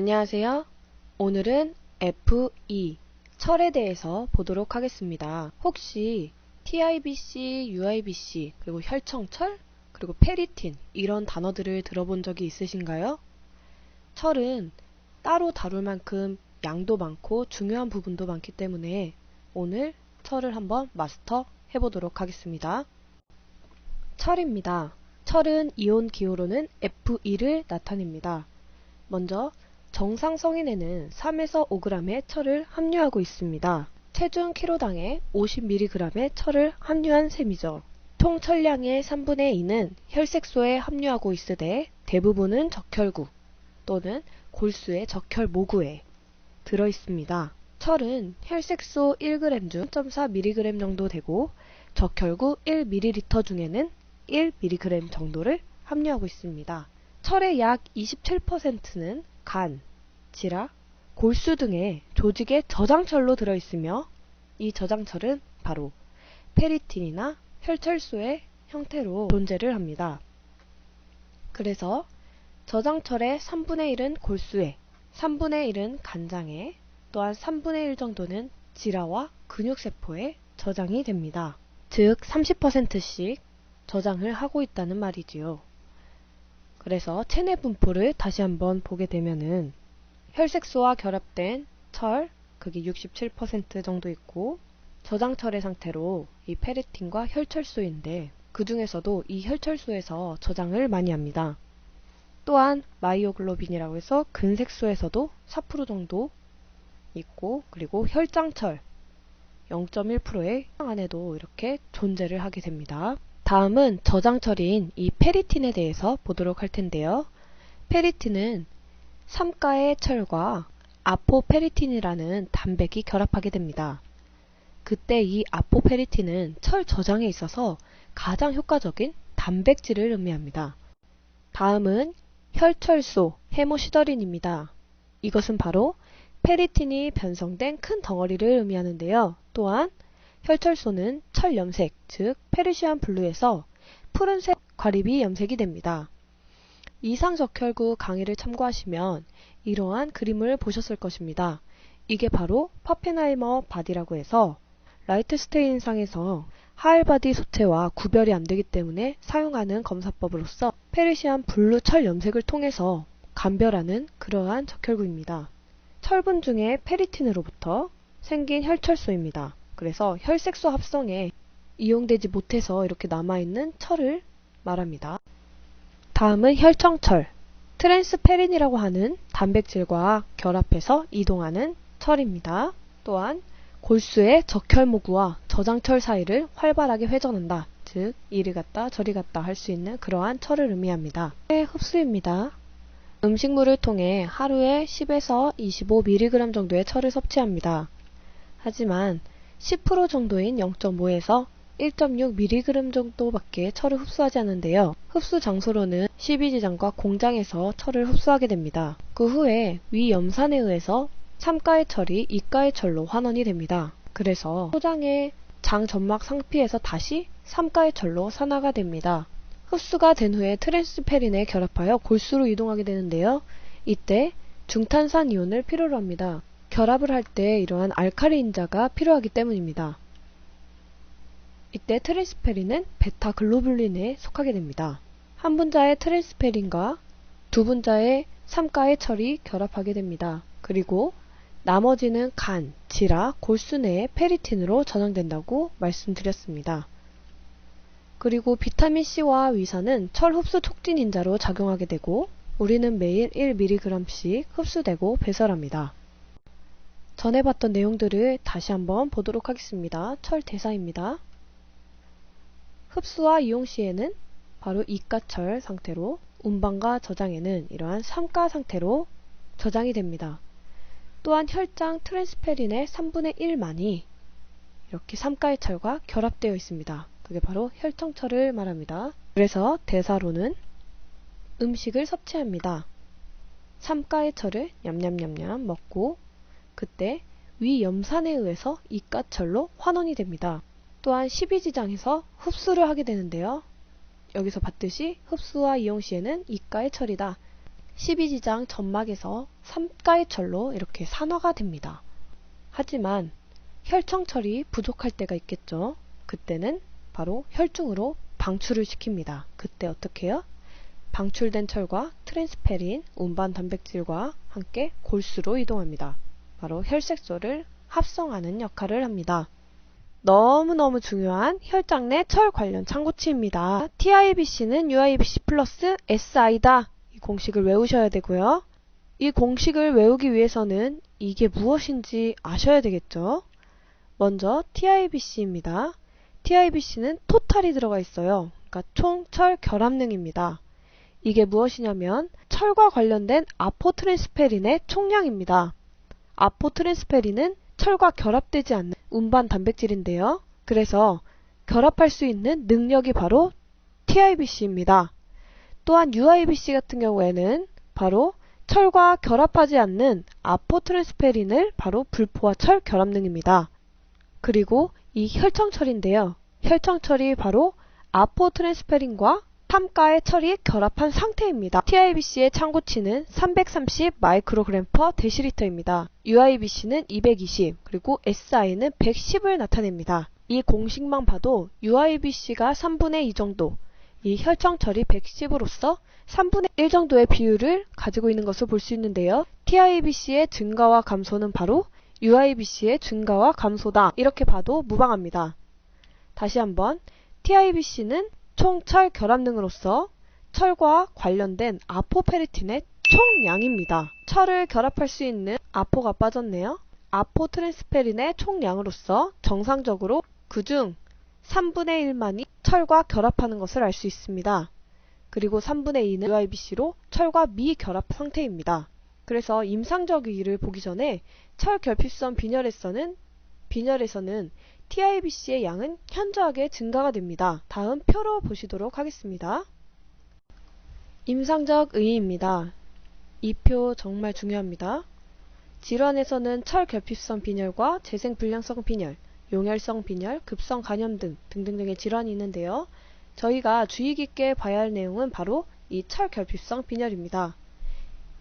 안녕하세요. 오늘은 F2 철에 대해서 보도록 하겠습니다. 혹시 TIBC, UIBC, 그리고 혈청철, 그리고 페리틴 이런 단어들을 들어본 적이 있으신가요? 철은 따로 다룰 만큼 양도 많고 중요한 부분도 많기 때문에 오늘 철을 한번 마스터 해보도록 하겠습니다. 철입니다. 철은 이온 기호로는 F2를 나타냅니다. 먼저 정상 성인에는 3에서 5g의 철을 함유하고 있습니다. 체중 키로당에 50mg의 철을 함유한 셈이죠. 통 철량의 3분의 2는 혈색소에 함유하고 있으되 대부분은 적혈구 또는 골수의 적혈 모구에 들어 있습니다. 철은 혈색소 1g 중 0.4mg 정도 되고 적혈구 1ml 중에는 1mg 정도를 함유하고 있습니다. 철의 약 27%는 간, 지라, 골수 등의 조직의 저장철로 들어있으며 이 저장철은 바로 페리틴이나 혈철소의 형태로 존재를 합니다. 그래서 저장철의 3분의 1은 골수에, 3분의 1은 간장에, 또한 3분의 1 정도는 지라와 근육세포에 저장이 됩니다. 즉 30%씩 저장을 하고 있다는 말이지요. 그래서 체내 분포를 다시 한번 보게 되면은 혈색소와 결합된 철, 그게 67% 정도 있고 저장철의 상태로 이 페리틴과 혈철소인데 그 중에서도 이 혈철소에서 저장을 많이 합니다. 또한 마이오글로빈이라고 해서 근색소에서도 4% 정도 있고 그리고 혈장철 0.1%의 안에도 이렇게 존재를 하게 됩니다. 다음은 저장철인 이 페리틴에 대해서 보도록 할 텐데요. 페리틴은 삼가의 철과 아포페리틴이라는 단백이 결합하게 됩니다. 그때 이 아포페리틴은 철 저장에 있어서 가장 효과적인 단백질을 의미합니다. 다음은 혈철소, 헤모시더린입니다. 이것은 바로 페리틴이 변성된 큰 덩어리를 의미하는데요. 또한 혈철소는 철 염색, 즉 페르시안 블루에서 푸른색 과립이 염색이 됩니다. 이상적혈구 강의를 참고하시면 이러한 그림을 보셨을 것입니다. 이게 바로 파펜하이머 바디라고 해서 라이트 스테인상에서 하알바디 소체와 구별이 안 되기 때문에 사용하는 검사법으로서 페르시안 블루 철 염색을 통해서 감별하는 그러한 적혈구입니다. 철분 중에 페리틴으로부터 생긴 혈철소입니다. 그래서 혈색소 합성에 이용되지 못해서 이렇게 남아있는 철을 말합니다. 다음은 혈청철. 트랜스페린이라고 하는 단백질과 결합해서 이동하는 철입니다. 또한 골수의 적혈모구와 저장철 사이를 활발하게 회전한다. 즉 이리 갔다 저리 갔다 할 수 있는 그러한 철을 의미합니다. 흡수입니다. 음식물을 통해 하루에 10에서 25mg 정도의 철을 섭취합니다. 하지만 10% 정도인 0.5에서 1.6mg 정도밖에 철을 흡수하지 않는데요. 흡수 장소로는 12지장과 공장에서 철을 흡수하게 됩니다. 그 후에 위 염산에 의해서 3가의 철이 2가의 철로 환원이 됩니다. 그래서 소장의 장 점막 상피에서 다시 3가의 철로 산화가 됩니다. 흡수가 된 후에 트랜스페린에 결합하여 골수로 이동하게 되는데요. 이때 중탄산 이온을 필요로 합니다. 결합을 할 때 이러한 알카리 인자가 필요하기 때문입니다. 이때 트랜스페린은 베타글로뷸린에 속하게 됩니다. 한 분자의 트랜스페린과 두 분자의 3가의 철이 결합하게 됩니다. 그리고 나머지는 간, 지라, 골수 내의 페리틴으로 전환된다고 말씀드렸습니다. 그리고 비타민C와 위산은 철 흡수 촉진 인자로 작용하게 되고 우리는 매일 1mg씩 흡수되고 배설합니다. 전에 봤던 내용들을 다시 한번 보도록 하겠습니다. 철 대사입니다. 흡수와 이용 시에는 바로 이가철 상태로 운반과 저장에는 이러한 삼가 상태로 저장이 됩니다. 또한 혈장 트랜스페린의 3분의 1만이 이렇게 삼가의 철과 결합되어 있습니다. 그게 바로 혈청철을 말합니다. 그래서 대사로는 음식을 섭취합니다. 삼가의 철을 냠냠냠냠 먹고 그때 위 염산에 의해서 이가철로 환원이 됩니다. 또한 12지장에서 흡수를 하게 되는데요. 여기서 봤듯이 흡수와 이용 시에는 이가의 철이다. 12지장 점막에서 삼가의 철로 이렇게 산화가 됩니다. 하지만 혈청철이 부족할 때가 있겠죠. 그때는 바로 혈중으로 방출을 시킵니다. 그때 어떻게 해요? 방출된 철과 트랜스페린, 운반 단백질과 함께 골수로 이동합니다. 바로 혈색소를 합성하는 역할을 합니다. 너무너무 중요한 혈장 내 철 관련 참고치입니다. TIBC는 UIBC 플러스 SI다. 이 공식을 외우셔야 되고요. 이 공식을 외우기 위해서는 이게 무엇인지 아셔야 되겠죠. 먼저 TIBC입니다. TIBC는 토탈이 들어가 있어요. 그러니까 총 철 결합능입니다. 이게 무엇이냐면 철과 관련된 아포트랜스페린의 총량입니다. 아포트랜스페린은 철과 결합되지 않는 운반 단백질인데요. 그래서 결합할 수 있는 능력이 바로 TIBC입니다. 또한 UIBC 같은 경우에는 바로 철과 결합하지 않는 아포트랜스페린을 바로 불포화 철 결합능입니다. 그리고 이 혈청철인데요. 혈청철이 바로 아포트랜스페린과 탐가의 철이 결합한 상태입니다. TIBC의 참고치는 330 마이크로그램 퍼 데시리터입니다. UIBC는 220 그리고 SI는 110을 나타냅니다. 이 공식만 봐도 UIBC가 3분의 2 정도, 이 혈청철이 110으로서 3분의 1 정도의 비율을 가지고 있는 것을 볼 수 있는데요. TIBC의 증가와 감소는 바로 UIBC의 증가와 감소다. 이렇게 봐도 무방합니다. 다시 한번 TIBC는 총철 결합능으로서 철과 관련된 아포페리틴의 총량입니다. 철을 결합할 수 있는 아포가 빠졌네요. 아포 트랜스페린의 총량으로서 정상적으로 그중 3분의 1만이 철과 결합하는 것을 알 수 있습니다. 그리고 3분의 2는 UIBC로 철과 미결합 상태입니다. 그래서 임상적 의의를 보기 전에 철 결핍선 빈혈에서는 빈혈에서는 TIBC의 양은 현저하게 증가가 됩니다. 다음 표로 보시도록 하겠습니다. 임상적 의의입니다. 이 표 정말 중요합니다. 질환에서는 철결핍성 빈혈과 재생불량성 빈혈, 용혈성 빈혈, 급성 간염 등 등등등의 질환이 있는데요. 저희가 주의 깊게 봐야 할 내용은 바로 이 철결핍성 빈혈입니다.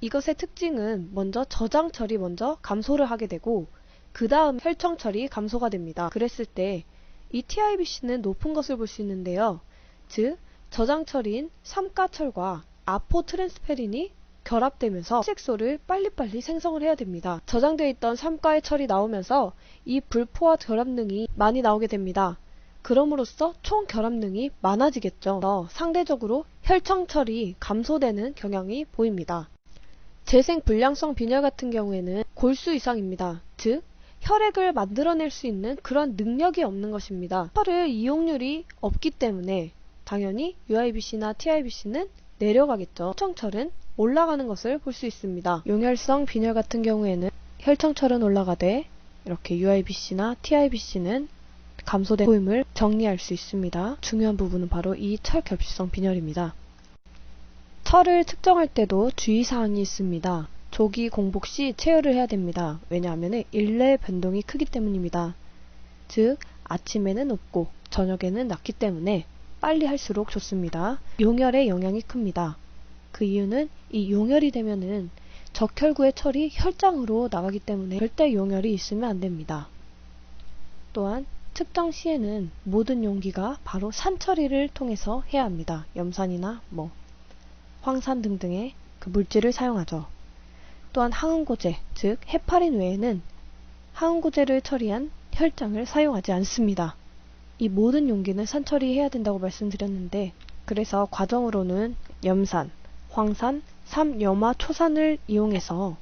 이것의 특징은 먼저 저장철이 먼저 감소를 하게 되고 그 다음 혈청철이 감소가 됩니다. 그랬을 때 이 TIBC는 높은 것을 볼 수 있는데요. 즉 저장철인 삼가철과 아포 트랜스페린이 결합되면서 색소를 빨리빨리 생성을 해야 됩니다. 저장되어 있던 삼가의 철이 나오면서 이 불포화 결합능이 많이 나오게 됩니다. 그럼으로써 총 결합능이 많아지겠죠. 상대적으로 혈청철이 감소되는 경향이 보입니다. 재생 불량성 빈혈 같은 경우에는 골수 이상입니다. 즉 혈액을 만들어낼 수 있는 그런 능력이 없는 것입니다. 혈의 이용률이 없기 때문에 당연히 UIBC나 TIBC는 내려가겠죠. 혈청철은 올라가는 것을 볼 수 있습니다. 용혈성 빈혈 같은 경우에는 혈청철은 올라가되 이렇게 UIBC나 TIBC는 감소된 포임을 정리할 수 있습니다. 중요한 부분은 바로 이 철결핍성 빈혈입니다. 철을 측정할 때도 주의사항이 있습니다. 조기 공복 시 체열을 해야 됩니다. 왜냐하면 일내 변동이 크기 때문입니다. 즉 아침에는 높고 저녁에는 낮기 때문에 빨리 할수록 좋습니다. 용혈의 영향이 큽니다. 그 이유는 이 용혈이 되면은 적혈구의 철이 혈장으로 나가기 때문에 절대 용혈이 있으면 안 됩니다. 또한 측정 시에는 모든 용기가 바로 산처리를 통해서 해야 합니다. 염산이나 뭐 황산 등등의 그 물질을 사용하죠. 또한 항응고제, 즉 헤파린 외에는 항응고제를 처리한 혈장을 사용하지 않습니다. 이 모든 용기는 산처리해야 된다고 말씀드렸는데 그래서 과정으로는 염산, 황산, 삼염화 초산을 이용해서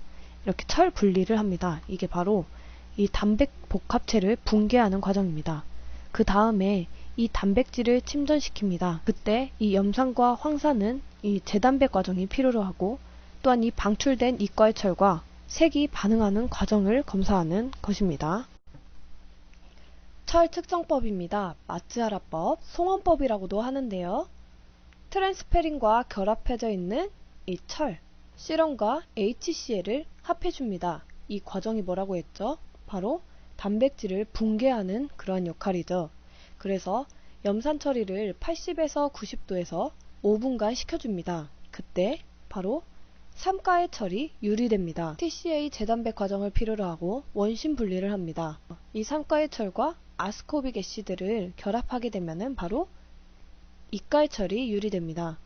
이렇게 철 분리를 합니다. 이게 바로 이 단백 복합체를 붕괴하는 과정입니다. 그 다음에 이 단백질을 침전시킵니다. 그때 이 염산과 황산은 이 재단백 과정이 필요로 하고 또한 이 방출된 이과의 철과 색이 반응하는 과정을 검사하는 것입니다. 철 측정법입니다. 마츠하라법, 송원법이라고도 하는데요. 트랜스페린과 결합해져 있는 이 철, 시럼과 HCl을 합해줍니다. 이 과정이 뭐라고 했죠? 바로 단백질을 붕괴하는 그런 역할이죠. 그래서 염산 처리를 80에서 90도에서 5분간 시켜줍니다. 그때 바로 삼가의 철이 유리됩니다. TCA 재단백 과정을 필요로 하고 원심 분리를 합니다. 이 삼가의 철과 아스코빅 애시드를 결합하게 되면 바로 이가의 철이 유리됩니다.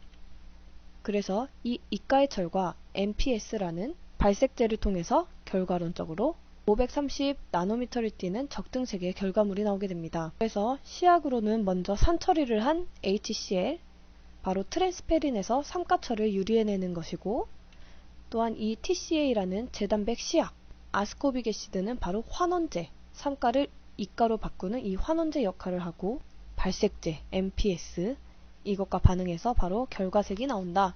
그래서 이 이가의 철과 MPS라는 발색제를 통해서 결과론적으로 530 나노미터를 띠는 적등색의 결과물이 나오게 됩니다. 그래서 시약으로는 먼저 산처리를 한 HCl, 바로 트랜스페린에서 삼가철을 유리해내는 것이고 또한 이 TCA라는 재단백 시약, 아스코빅 애시드는 바로 환원제, 삼가를 이가로 바꾸는 이 환원제 역할을 하고 발색제, MPS, 이것과 반응해서 바로 결과색이 나온다.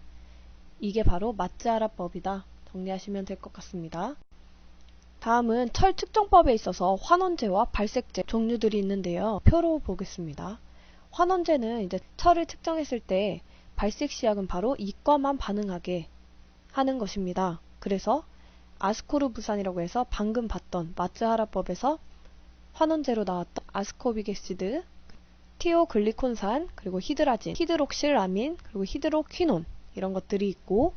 이게 바로 마츠하라법이다. 정리하시면 될 것 같습니다. 다음은 철 측정법에 있어서 환원제와 발색제 종류들이 있는데요. 표로 보겠습니다. 환원제는 이제 철을 측정했을 때 발색 시약은 바로 이과만 반응하게 하는 것입니다. 그래서 아스코르 부산이라고 해서 방금 봤던 마츠하라법에서 환원제로 나왔던 아스코빅 애시드, 티오글리콘산, 그리고 히드라진, 히드록실아민, 그리고 히드로퀴논 이런 것들이 있고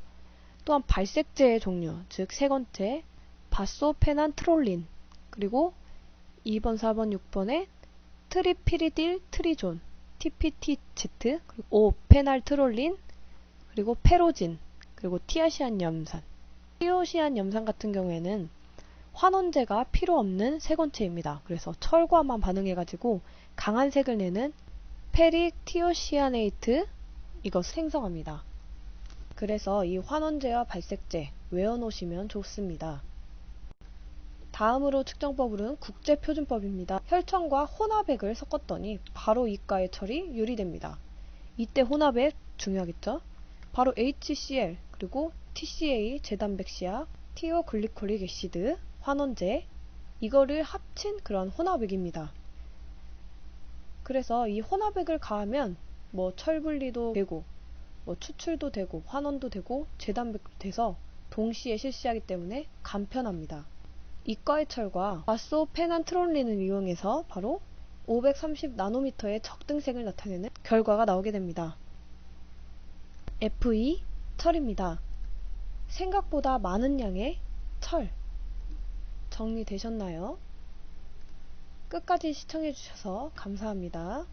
또한 발색제의 종류, 즉 세 번째 바소페난트롤린 그리고 2번, 4번, 6번에 트리피리딜 트리존, TPTZ, 그리고 5 페날트롤린, 그리고 페로진, 그리고 티아시안 염산. 티오시안 염산 같은 경우에는 환원제가 필요 없는 색원체입니다. 그래서 철과만 반응해가지고 강한 색을 내는 페릭 티오시아네이트 이것 생성합니다. 그래서 이 환원제와 발색제 외워놓으시면 좋습니다. 다음으로 측정법은 국제표준법입니다. 혈청과 혼합액을 섞었더니 바로 이가의 철이 유리됩니다. 이때 혼합액 중요하겠죠? 바로 HCl 그리고 TCA 제단백 시약, 티오글리콜릭 애시드, 환원제 이거를 합친 그런 혼합액입니다. 그래서 이 혼합액을 가하면 뭐 철분리도 되고 뭐 추출도 되고 환원도 되고 재단백도 돼서 동시에 실시하기 때문에 간편합니다. 이과의 철과 마소페난트롤린을 이용해서 바로 530 나노미터의 적등색을 나타내는 결과가 나오게 됩니다. FE 철입니다. 생각보다 많은 양의 철 정리되셨나요? 끝까지 시청해주셔서 감사합니다.